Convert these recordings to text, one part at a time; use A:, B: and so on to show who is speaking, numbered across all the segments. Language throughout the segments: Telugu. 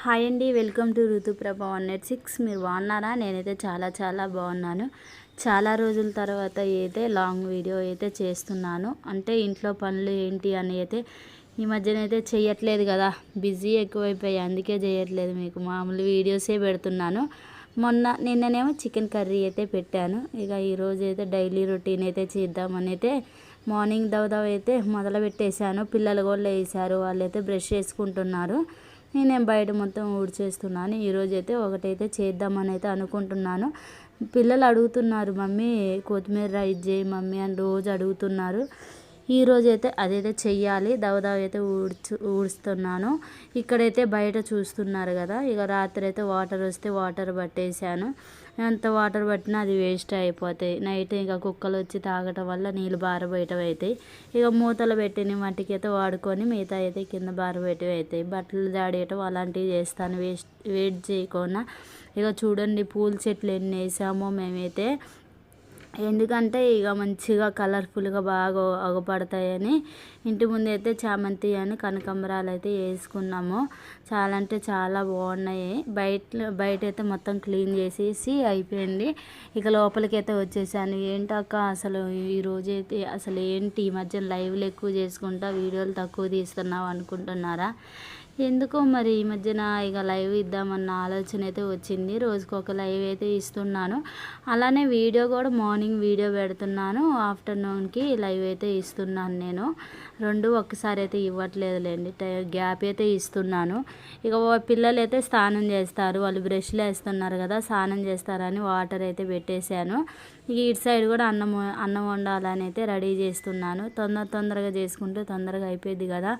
A: హాయ్ అండి welcome to Rituprabha one eight six. మీరు బాగున్నారా? నేనైతే చాలా చాలా బాగున్నాను. చాలా రోజుల తర్వాత అయితే లాంగ్ వీడియో అయితే చేస్తున్నాను. అంటే ఇంట్లో పనులు ఏంటి అని అయితే ఈ మధ్యన అయితే చేయట్లేదు కదా. బిజీ ఎక్కువైపోయాయి అందుకే చేయట్లేదు మీకు. మామూలు వీడియోసే పెడుతున్నాను. మొన్న నిన్ననేమో చికెన్ కర్రీ అయితే పెట్టాను. ఇక ఈరోజు అయితే డైలీ రొటీన్ అయితే చేద్దామని అయితే మార్నింగ్ దవదవ అయితే మొదలు పెట్టేశాను పిల్లలు కూడా వేసారు వాళ్ళైతే బ్రష్ చేసుకుంటున్నారు. నేను బయట మొత్తం ఊడ్చేస్తున్నాను. ఈరోజు అయితే ఒకటైతే చేద్దామని అయితే అనుకుంటున్నాను. పిల్లలు అడుగుతున్నారు మమ్మీ కొత్తిమీర రైస్ చేయి మమ్మీ అని రోజు అడుగుతున్నారు. ఈ అయితే అదైతే చెయ్యాలి. దవదవ అయితే ఊడ్చు ఊడుస్తున్నాను. ఇక్కడైతే బయట చూస్తున్నారు కదా ఇక రాత్రి అయితే వాటర్ వస్తే వాటర్ పట్టేశాను. ఎంత వాటర్ పట్టినా అది వేస్ట్ అయిపోతాయి. నైట్ ఇక కుక్కలు వచ్చి తాగటం వల్ల నీళ్ళు బారబోయటం అవుతాయి ఇక మూతలు పెట్టిన మట్టికి అయితే వాడుకొని మిగతా అయితే కింద బారబోయటం అవుతాయి బట్టలు దాడేయటం అలాంటివి చేస్తాను. వేస్ట్ వెయిట్ చేయకుండా ఇక చూడండి పూల చెట్లు ఎన్ని వేసామో మేమైతే. ఎందుకంటే ఇక మంచిగా కలర్ఫుల్గా బాగా అగపడతాయని ఇంటి ముందు అయితే చామంతి అని కనకంబరాలు అయితే వేసుకున్నాము. చాలా అంటే చాలా బాగున్నాయి. బయట బయట అయితే మొత్తం క్లీన్ చేసేసి అయిపోయింది. ఇక లోపలికి అయితే వచ్చేసాను. ఏంటక్క అసలు ఈరోజు అయితే అసలు ఏంటి? ఈ మధ్య లైవ్లు ఎక్కువ చేసుకుంటా వీడియోలు తక్కువ తీస్తున్నావు అనుకుంటున్నారా? ఎందుకో మరి ఈ మధ్యన ఇక లైవ్ ఇద్దామన్న ఆలోచన అయితే వచ్చింది. రోజుకు ఒక లైవ్ అయితే ఇస్తున్నాను. అలానే వీడియో కూడా మార్నింగ్ వీడియో పెడుతున్నాను. ఆఫ్టర్నూన్కి లైవ్ అయితే ఇస్తున్నాను నేను. రెండు ఒక్కసారి అయితే ఇవ్వట్లేదులేండి. గ్యాప్ అయితే ఇస్తున్నాను. ఇక పిల్లలు అయితే స్నానం చేస్తారు. వాళ్ళు బ్రష్లు వేస్తున్నారు కదా స్నానం చేస్తారని వాటర్ అయితే పెట్టేశాను. ఇక ఇటు సైడ్ కూడా అన్నం అన్నం వండాలని అయితే రెడీ చేస్తున్నాను. తొందర తొందరగా చేసుకుంటే తొందరగా అయిపోయింది కదా.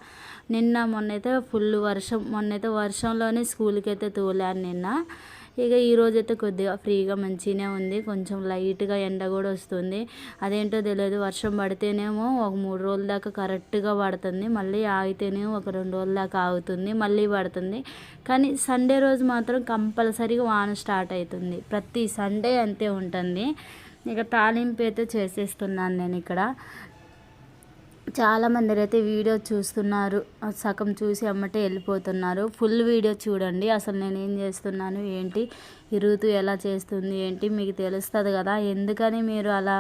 A: నిన్న మొన్నైతే ఫుల్ వర్షం మొన్నైతే వర్షంలోనే స్కూల్కి అయితే తోలాను నిన్న. ఇక ఈరోజు అయితే కొద్దిగా ఫ్రీగా మంచిగానే ఉంది. కొంచెం లైట్గా ఎండ కూడా వస్తుంది. అదేంటో తెలియదు. వర్షం పడితేనేమో ఒక మూడు రోజుల దాకా కరెక్ట్గా పడుతుంది. మళ్ళీ ఆగితేనేమో ఒక రెండు రోజుల దాకా ఆగుతుంది. మళ్ళీ పడుతుంది. కానీ సండే రోజు మాత్రం కంపల్సరీగా వాన స్టార్ట్ అవుతుంది. ప్రతి సండే అంతే ఉంటుంది. ఇక తాలింపు అయితే చేసేస్తున్నాను నేను ఇక్కడ. చాలామంది అయితే వీడియో చూస్తున్నారు. సగం చూసి అమ్మటే వెళ్ళిపోతున్నారు. ఫుల్ వీడియో చూడండి. అసలు నేను ఏం చేస్తున్నాను? ఏంటి? ఈ ఋతు ఎలా చేస్తుంది? ఏంటి? మీకు తెలుస్తుంది కదా. ఎందుకని మీరు అలా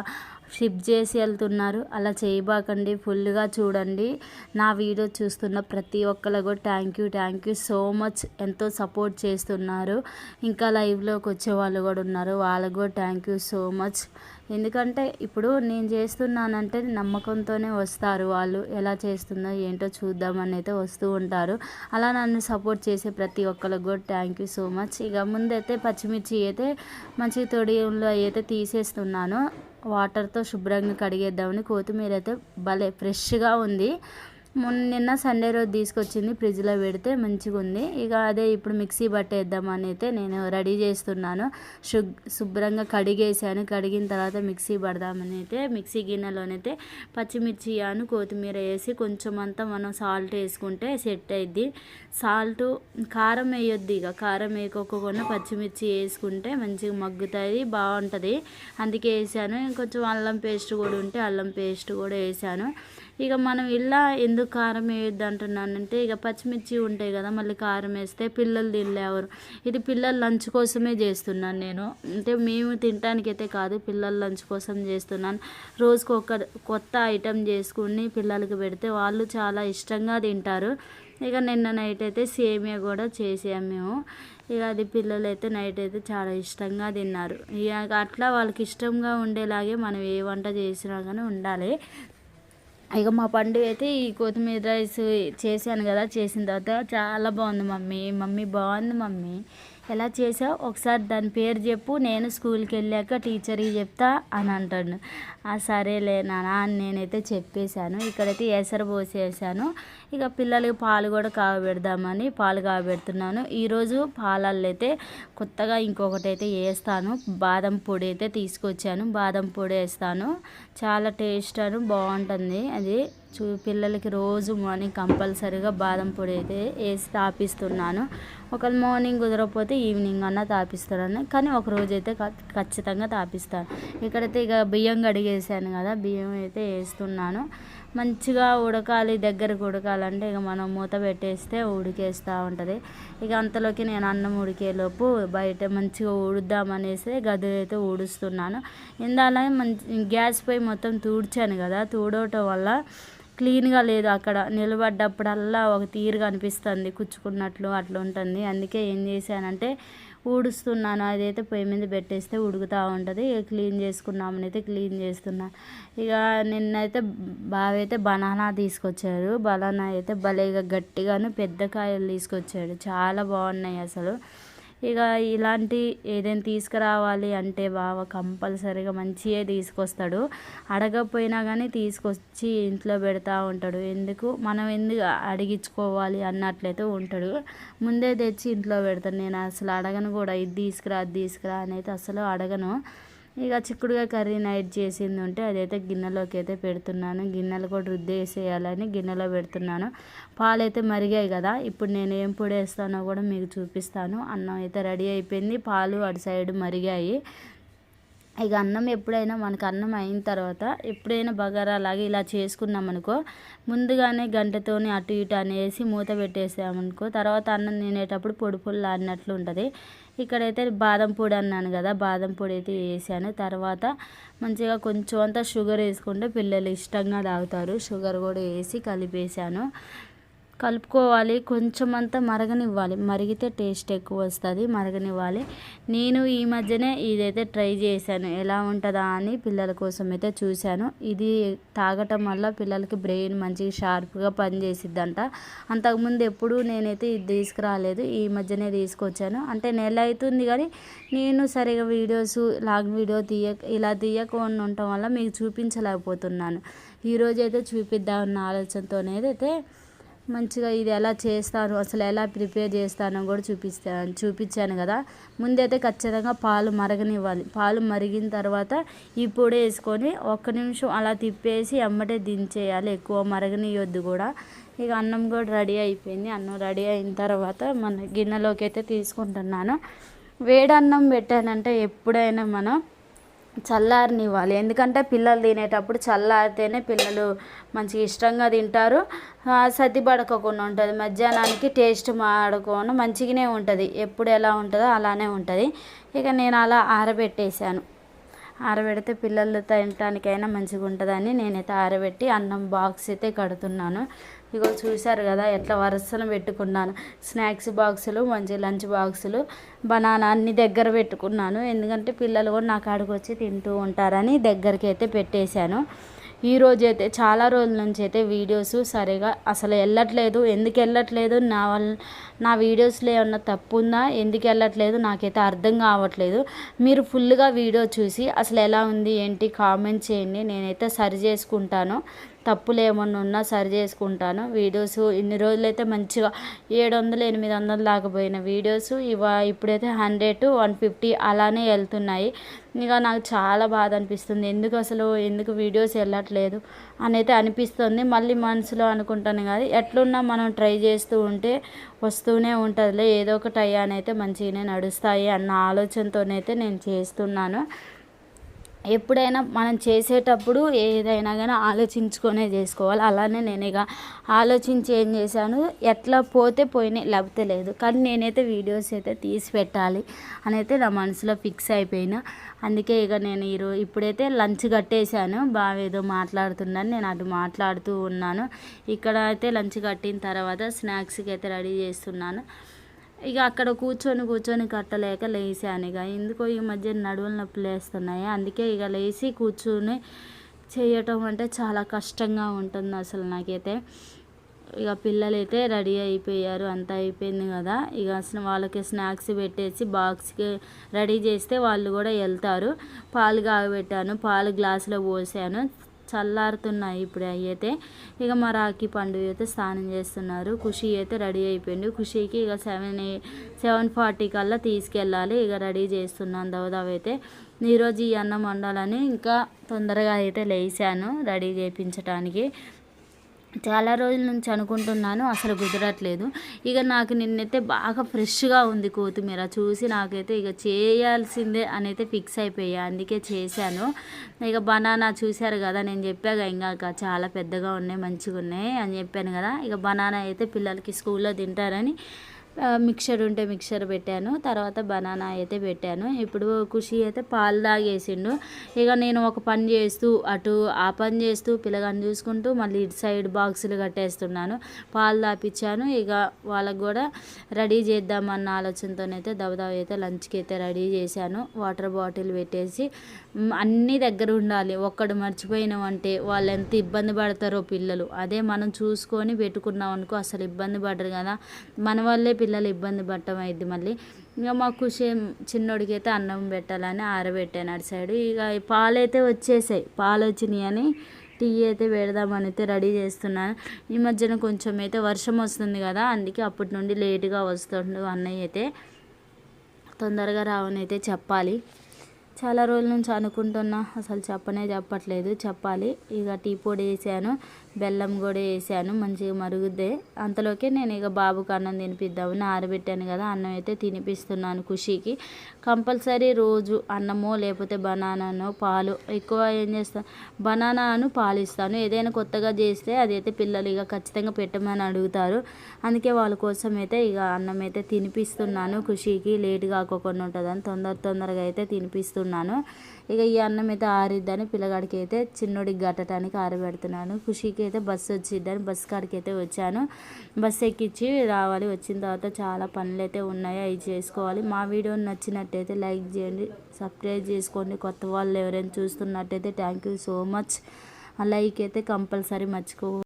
A: షిఫ్ట్ చేసి వెళ్తున్నారు. అలా చేయబాకండి. ఫుల్గా చూడండి. నా వీడియో చూస్తున్న ప్రతి ఒక్కరు thank you thank you so much ఎంతో సపోర్ట్ చేస్తున్నారు. ఇంకా లైవ్లోకి వచ్చే వాళ్ళు కూడా ఉన్నారు. వాళ్ళకు కూడా థ్యాంక్ యూ సో మచ్. ఎందుకంటే ఇప్పుడు నేను చేస్తున్నానంటే నమ్మకంతోనే వస్తారు వాళ్ళు. ఎలా చేస్తుందో ఏంటో చూద్దామని అయితే వస్తూ ఉంటారు. అలా నన్ను సపోర్ట్ చేసే ప్రతి ఒక్కరికి కూడా థ్యాంక్ యూ సో మచ్. ఇక ముందైతే పచ్చిమిర్చి అయితే మంచి తొడియంలో అయితే తీసేస్తున్నాను. వాటర్తో శుభ్రంగా కడిగేద్దామని కొత్తిమీర అయితే భలే ఫ్రెష్గా ఉంది. నిన్న సండే రోజు తీసుకొచ్చింది ఫ్రిడ్జ్లో పెడితే మంచిగా ఉంది ఇక అదే ఇప్పుడు మిక్సీ పట్టేద్దామని అయితే నేను రెడీ చేస్తున్నాను. శుభ్రంగా కడిగేసాను. కడిగిన తర్వాత మిక్సీ పడదామని అయితే మిక్సీ గిన్నెలోనైతే పచ్చిమిర్చి అను కొత్తిమీర వేసి కొంచెం అంతా మనం సాల్ట్ వేసుకుంటే సెట్ అయింది సాల్ట్ కారం వేయొద్దు ఇక. కారం వేయకోకుండా పచ్చిమిర్చి వేసుకుంటే మంచిగా మగ్గుతుంది బాగుంటుంది. అందుకే వేసాను. ఇంకొంచెం అల్లం పేస్ట్ కూడా ఉంటే అల్లం పేస్ట్ కూడా వేసాను. ఇక మనం ఇలా ఎందుకు కారం వేయొద్దు అంటున్నానంటే ఇక పచ్చిమిర్చి ఉంటాయి కదా మళ్ళీ కారం వేస్తే పిల్లలు తినలేవరు ఇది పిల్లల లంచ్ కోసమే చేస్తున్నాను నేను. అంటే మేము తినడానికి అయితే కాదు పిల్లల లంచ్ కోసం చేస్తున్నాను. రోజుకు ఒక కొత్త ఐటెం చేసుకుని పిల్లలకి పెడితే వాళ్ళు చాలా ఇష్టంగా తింటారు. ఇక నిన్న నైట్ అయితే సేమియా కూడా చేసాము మేము. ఇక అది పిల్లలు అయితే నైట్ అయితే చాలా ఇష్టంగా తిన్నారు. ఇక అట్లా వాళ్ళకి ఇష్టంగా ఉండేలాగే మనం ఏ వంట చేసినా కానీ ఉండాలి. ఇక మా పండుగ అయితే ఈ కొత్తిమీర రైస్ చేశాను కదా చేసిన తర్వాత చాలా బాగుంది మమ్మీ. మమ్మీ బాగుంది మమ్మీ. ఎలా చేసావు? ఒకసారి దాని పేరు చెప్పు నేను స్కూల్కి వెళ్ళాక టీచర్కి చెప్తా అని అంటాడు. ఆ సరేలే నాన్న అని నేనైతే చెప్పేశాను. ఇక్కడైతే ఎసరు పోసేసాను. ఇక పిల్లలకి పాలు కూడా కాగబెడదామని పాలు కాగబెడుతున్నాను ఈరోజు పాలల్లో అయితే కొత్తగా ఇంకొకటి అయితే వేస్తాను. బాదం పొడి అయితే తీసుకొచ్చాను. బాదం పొడి వేస్తాను. చాలా టేస్ట్ అని బాగుంటుంది. అది చూ పిల్లలకి రోజు మార్నింగ్ కంపల్సరీగా బాదం పొడి అయితే వేసి తాపిస్తున్నాను. ఒకవేళ మార్నింగ్ కుదరకపోతే ఈవినింగ్ అన్న తాపిస్తారని కానీ ఒక రోజు అయితే ఖచ్చితంగా తాపిస్తాను. ఇక్కడైతే ఇక బియ్యం కడిగేసాను కదా బియ్యం అయితే వేస్తున్నాను. మంచిగా ఉడకాలి దగ్గరకు ఉడకాలంటే ఇక మనం మూత పెట్టేస్తే ఉడికేస్తూ ఉంటుంది. ఇక అంతలోకి నేను అన్నం ఉడికేలోపు బయట మంచిగా ఉడుద్దామనేసి గది అయితే ఊడుస్తున్నాను. ఇందాల మంచి గ్యాస్ పొయ్యి మొత్తం తూడ్చాను కదా తూడవటం వల్ల క్లీన్గా లేదు అక్కడ. నిలబడ్డప్పుడల్లా ఒక తీరుగా అనిపిస్తుంది కుచ్చుకున్నట్లు అట్లా ఉంటుంది. అందుకే ఏం చేశానంటే ఊడుస్తున్నాను. అదైతే పొయ్యి మీద పెట్టేస్తే ఉడుకుతూ ఉంటుంది. ఇక క్లీన్ చేసుకున్నామని అయితే క్లీన్ చేస్తున్నాను ఇక నిన్నైతే బావ అయితే బనానా తీసుకొచ్చారు. బనానా అయితే భలేగా గట్టిగాను పెద్ద కాయలు తీసుకొచ్చాడు. చాలా బాగున్నాయి అసలు. ఇక ఇలాంటి ఏదైనా తీసుకురావాలి అంటే బావ కంపల్సరీగా మంచిగా తీసుకొస్తాడు. అడగకపోయినా కానీ తీసుకొచ్చి ఇంట్లో పెడతా ఉంటాడు. ఎందుకు? మనం ఎందుకు అడిగించుకోవాలి అన్నట్లయితే ఉంటాడు. ముందే తెచ్చి ఇంట్లో పెడతాను నేను అసలు అడగను కూడా. ఇది తీసుకురా అది తీసుకురా అనేది అసలు అడగను. ఇక చిక్కుడుగా కర్రీ నైట్ చేసింది ఉంటే అదైతే గిన్నెలోకి అయితే పెడుతున్నాను. గిన్నెలు కూడా రుద్దేసేయాలని గిన్నెలో పెడుతున్నాను. పాలు అయితే మరిగాయి కదా. ఇప్పుడు నేను ఏం పొడి వేస్తానో కూడా మీకు చూపిస్తాను. అన్నం అయితే రెడీ అయిపోయింది. పాలు అటు సైడ్ మరిగాయి. ఇక అన్నం ఎప్పుడైనా మనకు అన్నం అయిన తర్వాత ఎప్పుడైనా బగారా అలాగే ఇలా చేసుకున్నాం అనుకో ముందుగానే గంటతోని అటు ఇటు అనేసి మూత పెట్టేసామనుకో తర్వాత అన్నం తినేటప్పుడు పొడి పొడి అన్నట్లు ఉంటుంది. ఇక్కడైతే బాదం పొడి అన్నాను కదా బాదం పొడి అయితే వేసాను. తర్వాత మంచిగా కొంచెం అంతా షుగర్ వేసుకుంటే పిల్లలు ఇష్టంగా తాగుతారు. షుగర్ కూడా వేసి కలిపేసాను. కలుపుకోవాలి. కొంచెం అంతా మరగనివ్వాలి. మరిగితే టేస్ట్ ఎక్కువ వస్తుంది. మరగనివ్వాలి. నేను ఈ మధ్యనే ఇదైతే ట్రై చేశాను. ఎలా ఉంటుందా అని పిల్లల కోసం అయితే చూశాను. ఇది తాగటం వల్ల పిల్లలకి బ్రెయిన్ మంచిగా షార్ప్గా పనిచేసిద్దంట. అంతకుముందు ఎప్పుడూ నేనైతే ఇది తీసుకురాలేదు. ఈ మధ్యనే తీసుకొచ్చాను. అంటే నెల అవుతుంది కానీ నేను సరిగా వీడియోస్ లాంగ్ వీడియో తీయ ఇలా తీయకుండా ఉండటం వల్ల మీకు చూపించలేకపోతున్నాను. ఈరోజు అయితే చూపిద్దామన్న ఆలోచనతోనేదైతే మంచిగా ఇది ఎలా చేస్తాను అసలు ఎలా ప్రిపేర్ చేస్తానో కూడా చూపిస్తాను చూపించాను కదా. ముందైతే ఖచ్చితంగా పాలు మరగనివ్వాలి. పాలు మరిగిన తర్వాత ఈ పొడి వేసుకొని ఒక్క నిమిషం అలా తిప్పేసి అమ్మటే దించేయాలి. ఎక్కువ మరగనియొద్దు కూడా. ఇక అన్నం కూడా రెడీ అయిపోయింది. అన్నం రెడీ అయిన తర్వాత మన గిన్నెలోకి అయితే తీసుకుంటున్నాను. వేడన్నం పెట్టానంటే ఎప్పుడైనా మనం చల్లారనివ్వాలి. ఎందుకంటే పిల్లలు తినేటప్పుడు చల్లారితేనే పిల్లలు మంచిగా ఇష్టంగా తింటారు. సర్ది పడకోకుండా ఉంటుంది. మధ్యాహ్నానికి టేస్ట్ మాడుకోను మంచిగానే ఉంటుంది. ఎప్పుడు ఎలా ఉంటుందో అలానే ఉంటుంది. ఇక నేను అలా ఆరబెట్టేశాను. ఆరబెడితే పిల్లలు తినటానికైనా మంచిగా ఉంటుందని నేనైతే ఆరబెట్టి అన్నం బాక్స్ అయితే కడుతున్నాను. ఇగో చూశారు కదా ఎట్లా వరుసను పెట్టుకున్నాను. స్నాక్స్ బాక్సులు మంచి లంచ్ బాక్సులు బనానా అన్ని దగ్గర పెట్టుకున్నాను. ఎందుకంటే పిల్లలు కూడా నా కాడికి వచ్చి తింటూ ఉంటారని దగ్గరికి అయితే పెట్టేశాను. ఈరోజు అయితే చాలా రోజుల నుంచి అయితే వీడియోస్ సరిగా అసలు వెళ్ళట్లేదు. ఎందుకు వెళ్ళట్లేదు? నా వల్ల నా వీడియోస్లో ఏమన్నా తప్పు ఉందా? ఎందుకు వెళ్ళట్లేదు? నాకైతే అర్థం కావట్లేదు. మీరు ఫుల్గా వీడియో చూసి అసలు ఎలా ఉంది ఏంటి కామెంట్ చేయండి. నేనైతే సరి చేసుకుంటాను. తప్పులు ఏమన్నా ఉన్నా సరి చేసుకుంటాను. వీడియోస్ ఇన్ని రోజులైతే మంచిగా ఏడు వందలు ఎనిమిది వందలు దాకపోయిన వీడియోస్. ఇవా ఇప్పుడైతే హండ్రెడ్ వన్ ఫిఫ్టీ అలానే వెళ్తున్నాయి. ఇక నాకు చాలా బాధ అనిపిస్తుంది. ఎందుకు అసలు ఎందుకు వీడియోస్ వెళ్ళట్లేదు అని అయితే అనిపిస్తుంది. మళ్ళీ మనసులో అనుకుంటాను కానీ ఎట్లున్నా మనం ట్రై చేస్తూ ఉంటే వస్తూనే ఉంటుందిలే. ఏదో ఒక టయానైతే అయితే మంచిగానే నడుస్తాయి అన్న ఆలోచనతోనైతే నేను చేస్తున్నాను. ఎప్పుడైనా మనం చేసేటప్పుడు ఏదైనా కానీ ఆలోచించుకొనే చేసుకోవాలి. అలానే నేను ఇక ఆలోచించి ఏం చేశాను ఎట్లా పోతే పోయినాయి లేకపోతే లేదు. కానీ నేనైతే వీడియోస్ అయితే తీసి పెట్టాలి అని అయితే నా మనసులో ఫిక్స్ అయిపోయినా. అందుకే ఇక నేను ఈరోజు ఇప్పుడైతే లంచ్ కట్టేశాను. బాగా ఏదో మాట్లాడుతున్నాను నేను అటు మాట్లాడుతూ ఉన్నాను. ఇక్కడ అయితే లంచ్ కట్టిన తర్వాత స్నాక్స్కి అయితే రెడీ చేస్తున్నాను. ఇక అక్కడ కూర్చొని కూర్చొని కట్టలేక లేసాను ఇక ఎందుకో ఈ మధ్య నడువుల నొప్పులు వేస్తున్నాయి అందుకే ఇక లేచి కూర్చుని చేయటం అంటే చాలా కష్టంగా ఉంటుంది అసలు నాకైతే. ఇక పిల్లలు అయితే రెడీ అయిపోయారు అంతా అయిపోయింది కదా. ఇక అసలు వాళ్ళకి స్నాక్స్ పెట్టేసి బాక్స్కి రెడీ చేస్తే వాళ్ళు కూడా వెళ్తారు. పాలు కాగబెట్టాను పాలు గ్లాసులో పోసాను. చల్లారుతున్నాయి ఇప్పుడు అయితే. ఇక మా రాఖీ పండుగ అయితే స్నానం చేస్తున్నారు. ఖుషి అయితే రెడీ అయిపోయింది ఖుషికి ఇక సెవెన్ సెవెన్ ఫార్టీ కల్లా తీసుకెళ్ళాలి. ఇక రెడీ చేస్తున్నాను దవదావ అయితే. ఈరోజు ఈ అన్నం వండాలని ఇంకా తొందరగా అయితే లేచాను రెడీ చేయించడానికి చాలా రోజుల నుంచి అనుకుంటున్నాను అసలు కుదరట్లేదు. ఇక నాకు నిన్నైతే బాగా ఫ్రెష్గా ఉంది కొత్తిమీర. చూసి నాకైతే ఇక చేయాల్సిందే అని అయితే ఫిక్స్ అయిపోయా అందుకే చేశాను. ఇక బనానా చూశారు కదా నేను చెప్పాక ఇంకా చాలా పెద్దగా ఉన్నాయి మంచిగా ఉన్నాయి అని చెప్పాను కదా. ఇక బనానా అయితే పిల్లలకి స్కూల్లో తింటారని మిక్చర్ ఉంటే మిక్చర్ పెట్టాను తర్వాత బనానా అయితే పెట్టాను. ఇప్పుడు ఖుషి అయితే పాలు తాగేసిండు. ఇక నేను ఒక పని చేస్తూ అటు ఆ పని చేస్తూ పిల్లగాని చూసుకుంటూ మళ్ళీ ఇటు సైడ్ బాక్సులు కట్టేస్తున్నాను. పాలు తాపించాను ఇక వాళ్ళకు కూడా రెడీ చేద్దామన్న ఆలోచనతోనైతే దబదబ అయితే లంచ్కి అయితే రెడీ చేశాను. వాటర్ బాటిల్ పెట్టేసి అన్నీ దగ్గర ఉండాలి. ఒక్కడు మర్చిపోయినామంటే వాళ్ళు ఎంత ఇబ్బంది పడతారో పిల్లలు. అదే మనం చూసుకొని పెట్టుకున్నాం అనుకో అసలు ఇబ్బంది పడరు కదా. మన వల్లే పిల్లలు ఇబ్బంది పడటం అయింది మళ్ళీ. ఇంకా మా ఖుషి చిన్నోడికి అయితే అన్నం పెట్టాలని ఆరబెట్టాను అటు సైడ్. ఇక పాలు అయితే వచ్చేసాయి పాలు వచ్చినాయి అని టీ అయితే పెడదామని అయితే రెడీ చేస్తున్నాను. ఈ మధ్యన కొంచెం అయితే వర్షం వస్తుంది కదా అందుకే అప్పటి నుండి లేటుగా వస్తుండు అన్నయ్య అయితే. తొందరగా రావని అయితే చెప్పాలి. చాలా రోజుల నుంచి అనుకుంటున్నా అసలు చెప్పనే చెప్పట్లేదు చెప్పాలి. ఇక టీ పొడి వేసాను. బెల్లం కూడా వేసాను మంచిగా మరుగుద్దే. అంతలోకే నేను ఇక బాబుకి అన్నం తినిపిద్దామని ఆరబెట్టాను కదా అన్నం అయితే తినిపిస్తున్నాను ఖుషీకి. కంపల్సరీ రోజు అన్నమో లేకపోతే బనానానో పాలు. ఎక్కువ ఏం చేస్తాను బనానాను పాలు ఇస్తాను. ఏదైనా కొత్తగా చేస్తే అదైతే పిల్లలు ఇక ఖచ్చితంగా పెట్టమని అడుగుతారు. అందుకే వాళ్ళ కోసం అయితే ఇక అన్నం అయితే తినిపిస్తున్నాను ఖుషీకి. లేట్ కాకోకుండా ఉంటుందని తొందర తొందరగా అయితే తినిపిస్తున్నాను. ఇక ఈ అన్నం అయితే ఆరిద్దని పిల్లగాడికి అయితే చిన్నోడికి గట్టడానికి ఆరబెడుతున్నాను. ఖుషీకి అయితే బస్సు వచ్చిద్దని బస్సు కాడికి అయితే వచ్చాను. బస్సు ఎక్కించి రావాలి. వచ్చిన తర్వాత చాలా పనులు అయితే ఉన్నాయి. అవి చేసుకోవాలి. మా వీడియో నచ్చినట్టయితే లైక్ చేయండి. సబ్స్క్రైబ్ చేసుకోండి. కొత్త వాళ్ళు ఎవరైనా చూస్తున్నట్టయితే thank you so much. Like అయితే కంపల్సరీ మర్చిపో